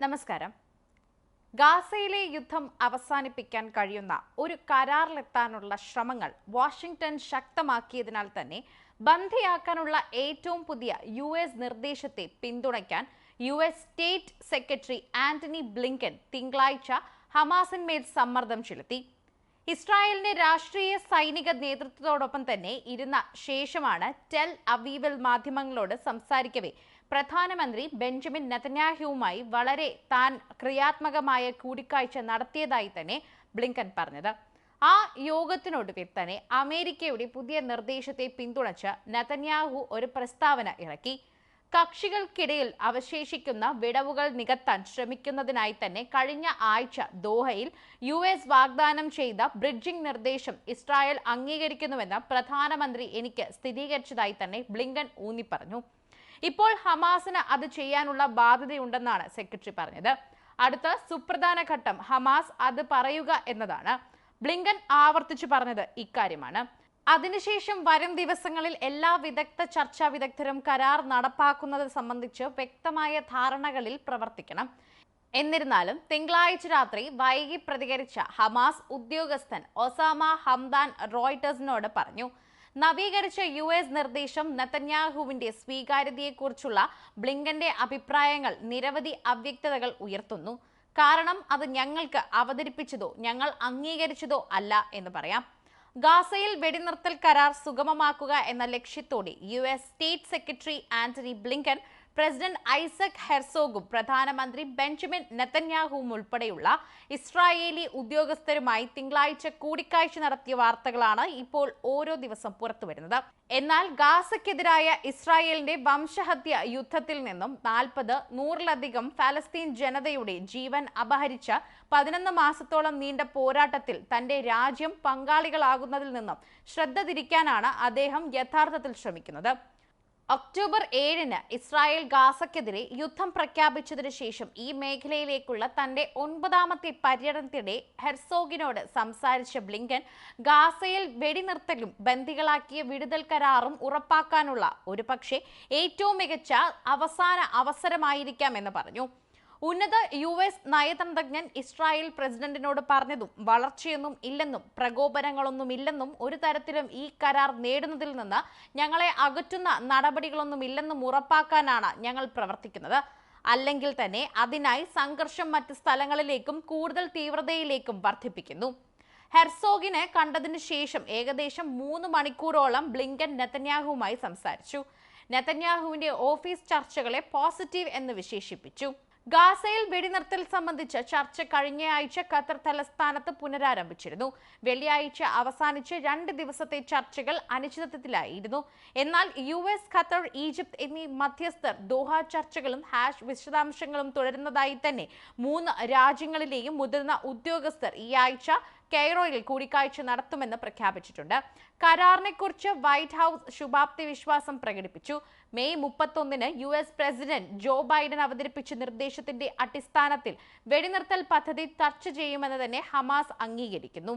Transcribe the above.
നമസ്കാരം. ഗാസയിലെ യുദ്ധം അവസാനിപ്പിക്കാൻ കഴിയുന്ന ഒരു കരാറിലെത്താനുള്ള ശ്രമങ്ങൾ വാഷിംഗ്ടൺ ശക്തമാക്കിയതിനാൽ തന്നെ ബന്ധിയാക്കാനുള്ള ഏറ്റവും പുതിയ യു എസ് നിർദ്ദേശത്തെ പിന്തുണയ്ക്കാൻ U S state secretary Antony Blinken തിങ്കളാഴ്ച ഹമാസിന്മേൽ സമ്മർദ്ദം ചെലുത്തി. ഇസ്രായേലിന്റെ രാഷ്ട്രീയ സൈനിക നേതൃത്വത്തോടൊപ്പം തന്നെ ഇരുന്ന ശേഷമാണ് ടെൽ അവീവൽ മാധ്യമങ്ങളോട് സംസാരിക്കവേ പ്രധാനമന്ത്രി ബെഞ്ചമിൻ നെതന്യാഹുവുമായി വളരെ താൻ ക്രിയാത്മകമായ കൂടിക്കാഴ്ച നടത്തിയതായി തന്നെ ബ്ലിങ്കൻ പറഞ്ഞത്. ആ യോഗത്തിനൊടുവിൽ തന്നെ അമേരിക്കയുടെ പുതിയ നിർദ്ദേശത്തെ പിന്തുണച്ച് നെതന്യാഹു ഒരു പ്രസ്താവന ഇറക്കി. കക്ഷികൾക്കിടയിൽ അവശേഷിക്കുന്ന വിടവുകൾ നികത്താൻ ശ്രമിക്കുന്നതിനായി തന്നെ കഴിഞ്ഞ ആഴ്ച ദോഹയിൽ യു എസ് വാഗ്ദാനം ചെയ്ത ബ്രിഡ്ജിംഗ് നിർദ്ദേശം ഇസ്രായേൽ അംഗീകരിക്കുന്നുവെന്ന് പ്രധാനമന്ത്രി എനിക്ക് സ്ഥിരീകരിച്ചതായി തന്നെ ബ്ലിങ്കൻ ഊന്നിപ്പറഞ്ഞു. ഇപ്പോൾ ഹമാസിന് അത് ചെയ്യാനുള്ള ബാധ്യതയുണ്ടെന്നാണ് സെക്രട്ടറി പറഞ്ഞത്. അടുത്ത സുപ്രധാന ഘട്ടം ഹമാസ് അത് പറയുക എന്നതാണ്. ബ്ലിങ്കൻ ആവർത്തിച്ചു പറഞ്ഞത് ഇക്കാര്യമാണ്. അതിനുശേഷം വരും ദിവസങ്ങളിൽ എല്ലാ വിദഗ്ധ ചർച്ചാ വിദഗ്ധരും കരാർ നടപ്പാക്കുന്നത് സംബന്ധിച്ച് വ്യക്തമായ ധാരണകളിൽ പ്രവർത്തിക്കണം. എന്നിരുന്നാലും തിങ്കളാഴ്ച രാത്രി വൈകി പ്രതികരിച്ച ഹമാസ് ഉദ്യോഗസ്ഥൻ ഒസാമ ഹംദാൻ റോയിട്ടേഴ്സിനോട് പറഞ്ഞു നവീകരിച്ച യു എസ് നിർദ്ദേശം നെതന്യാഹുവിന്റെ സ്വീകാര്യതയെക്കുറിച്ചുള്ള ബ്ലിങ്കന്റെ അഭിപ്രായങ്ങൾ നിരവധി അവ്യക്തതകൾ ഉയർത്തുന്നു. കാരണം അത് ഞങ്ങൾക്ക് അവതരിപ്പിച്ചതോ ഞങ്ങൾ അംഗീകരിച്ചതോ അല്ല എന്ന് പറയാം. ഗാസയിൽ വെടിനിർത്തൽ കരാർ സുഗമമാക്കുക എന്ന ലക്ഷ്യത്തോടെ U S state secretary Antony Blinken president Isaac ഹെർസോഗും പ്രധാനമന്ത്രി ബെഞ്ചമിൻ നെതന്യാഹുവും ഉൾപ്പെടെയുള്ള ഇസ്രായേലി ഉദ്യോഗസ്ഥരുമായി തിങ്കളാഴ്ച കൂടിക്കാഴ്ച നടത്തിയ വാർത്തകളാണ് ഇപ്പോൾ ഓരോ ദിവസം പുറത്തുവരുന്നത് എന്നാൽ ഗാസയ്ക്കെതിരായ ഇസ്രായേലിന്റെ വംശഹത്യ യുദ്ധത്തിൽ നിന്നും നാൽപ്പത് നൂറിലധികം ഫലസ്തീൻ ജനതയുടെ ജീവൻ അപഹരിച്ച പതിനൊന്ന് മാസത്തോളം നീണ്ട പോരാട്ടത്തിൽ തന്റെ രാജ്യം പങ്കാളികളാകുന്നതിൽ നിന്നും ശ്രദ്ധ തിരിക്കാനാണ് അദ്ദേഹം യഥാർത്ഥത്തിൽ ശ്രമിക്കുന്നത്. ഒക്ടോബർ ഏഴിന് ഇസ്രായേൽ ഗാസക്കെതിരെ യുദ്ധം പ്രഖ്യാപിച്ചതിനു ശേഷം ഈ മേഖലയിലേക്കുള്ള തന്റെ ഒൻപതാമത്തെ പര്യടനത്തിനിടെ ഹെർസോഗിനോട് സംസാരിച്ച ബ്ലിങ്കൻ ഗാസയിൽ വെടിനിർത്തലും ബന്ദികളാക്കിയ വിടുതൽ കരാറും ഉറപ്പാക്കാനുള്ള ഒരുപക്ഷെ ഏറ്റവും മികച്ച അവസാന അവസരമായിരിക്കാം എന്ന് പറഞ്ഞു. ഉന്നത യു എസ് നയതന്ത്രജ്ഞൻ ഇസ്രായേൽ പ്രസിഡന്റിനോട് പറഞ്ഞതും വളർച്ചയൊന്നും ഇല്ലെന്നും പ്രകോപനങ്ങളൊന്നുമില്ലെന്നും ഒരു തരത്തിലും ഈ കരാർ നേടുന്നതിൽ നിന്ന് ഞങ്ങളെ അകറ്റുന്ന നടപടികളൊന്നുമില്ലെന്നും ഉറപ്പാക്കാനാണ് ഞങ്ങൾ പ്രവർത്തിക്കുന്നത്. അല്ലെങ്കിൽ തന്നെ അതിനായി സംഘർഷം മറ്റ് സ്ഥലങ്ങളിലേക്കും കൂടുതൽ തീവ്രതയിലേക്കും വർദ്ധിപ്പിക്കുന്നു. ഹെർസോഗിനെ കണ്ടതിനു ശേഷം ഏകദേശം മൂന്ന് മണിക്കൂറോളം ബ്ലിങ്കൻ നെതന്യാഹുവുമായി സംസാരിച്ചു. നെതന്യാഹുവിന്റെ ഓഫീസ് ചർച്ചകളെ പോസിറ്റീവ് എന്ന് വിശേഷിപ്പിച്ചു. ഗാസയിൽ വെടിനിർത്തൽ സംബന്ധിച്ച് ചർച്ച കഴിഞ്ഞയാഴ്ച ഖത്തർ തലസ്ഥാനത്ത് പുനരാരംഭിച്ചിരുന്നു. വെള്ളിയാഴ്ച അവസാനിച്ച് രണ്ട് ദിവസത്തെ ചർച്ചകൾ അനിശ്ചിതത്വത്തിലായിരുന്നു. എന്നാൽ യു എസ് ഖത്തർ ഈജിപ്ത് എന്നീ മധ്യസ്ഥർ ദോഹ ചർച്ചകളും ഹാഷ് വിശദാംശങ്ങളും തുടരുന്നതായി തന്നെ മൂന്ന് രാജ്യങ്ങളിലെയും മുതിർന്ന ഉദ്യോഗസ്ഥർ ഈ ആഴ്ച കെയ്റോയിൽ കൂടിക്കാഴ്ച നടത്തുമെന്ന് പ്രഖ്യാപിച്ചിട്ടുണ്ട്. കരാറിനെക്കുറിച്ച് വൈറ്റ് ഹൗസ് ശുഭാപ്തി വിശ്വാസം പ്രകടിപ്പിച്ചു. മെയ് മുപ്പത്തൊന്നിന് U S president Joe Biden അവതരിപ്പിച്ച നിർദ്ദേശത്തിന്റെ അടിസ്ഥാനത്തിൽ വെടിനിർത്തൽ പദ്ധതി ചർച്ച ചെയ്യുമെന്ന് തന്നെ ഹമാസ് അംഗീകരിക്കുന്നു.